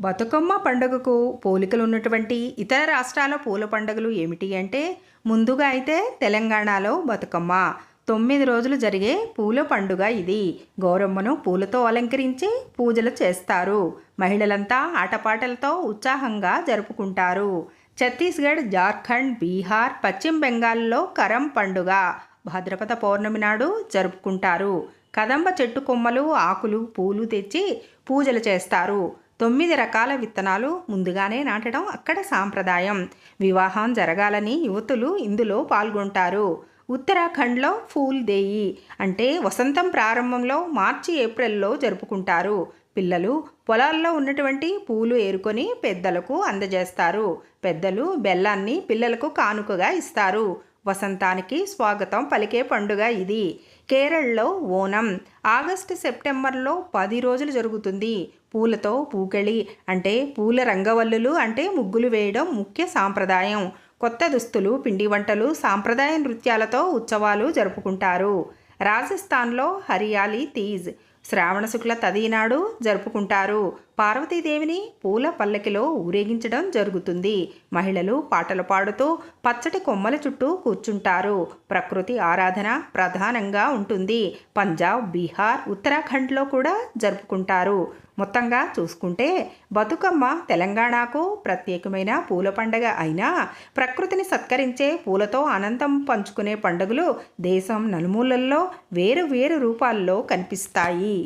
బతుకమ్మ పండుగకు పోలికలు ఉన్నటువంటి ఇతర రాష్ట్రాల పూల పండుగలు ఏమిటి అంటే ముందుగా అయితే తెలంగాణలో బతుకమ్మ. తొమ్మిది రోజులు జరిగే పూల పండుగ ఇది. గౌరమ్మను పూలతో అలంకరించి పూజలు చేస్తారు. మహిళలంతా ఆటపాటలతో ఉత్సాహంగా జరుపుకుంటారు. ఛత్తీస్గఢ్ జార్ఖండ్ బీహార్ పశ్చిమ బెంగాల్లో కరం పండుగ. భాద్రపద పౌర్ణమి నాడు జరుపుకుంటారు. కదంబ చెట్టు కొమ్మలు ఆకులు పూలు తెచ్చి పూజలు చేస్తారు. తొమ్మిది రకాల విత్తనాలు ముందుగానే నాటడం అక్కడ సాంప్రదాయం. వివాహం జరగాలని యువతులు ఇందులో పాల్గొంటారు. ఉత్తరాఖండ్లో ఫూల్ దేయి అంటే వసంతం ప్రారంభంలో మార్చి ఏప్రిల్లో జరుపుకుంటారు. పిల్లలు పొలాల్లో ఉన్నటువంటి పూలు ఏరుకొని పెద్దలకు అందజేస్తారు. పెద్దలు బెల్లాన్ని పిల్లలకు కానుకగా ఇస్తారు. వసంతానికి స్వాగతం పలికే పండుగ ఇది. కేరళలో ఓనం. ఆగస్టు సెప్టెంబర్లో పది రోజులు జరుగుతుంది. పూలతో పూకళి అంటే పూల రంగవల్లులు అంటే ముగ్గులు వేయడం ముఖ్య సాంప్రదాయం. కొత్త దుస్తులు పిండి వంటలు సాంప్రదాయ నృత్యాలతో ఉత్సవాలు జరుపుకుంటారు. రాజస్థాన్లో హరియాలి తీజ్. శ్రావణ శుక్ల తదీనాడు జరుపుకుంటారు. పార్వతీదేవిని పూల పల్లకిలో ఊరేగించడం జరుగుతుంది. మహిళలు పాటలు పాడుతూ పచ్చటి కొమ్మల చుట్టూ కూర్చుంటారు. ప్రకృతి ఆరాధన ప్రధానంగా ఉంటుంది. పంజాబ్ బీహార్ ఉత్తరాఖండ్లో కూడా జరుపుకుంటారు. మొత్తంగా చూసుకుంటే బతుకమ్మ తెలంగాణకు ప్రత్యేకమైన పూల పండగ అయినా ప్రకృతిని సత్కరించే పూలతో ఆనందం పంచుకునే పండుగలు దేశం నలుమూలల్లో వేరు వేరు రూపాల్లో కనిపిస్తాయి.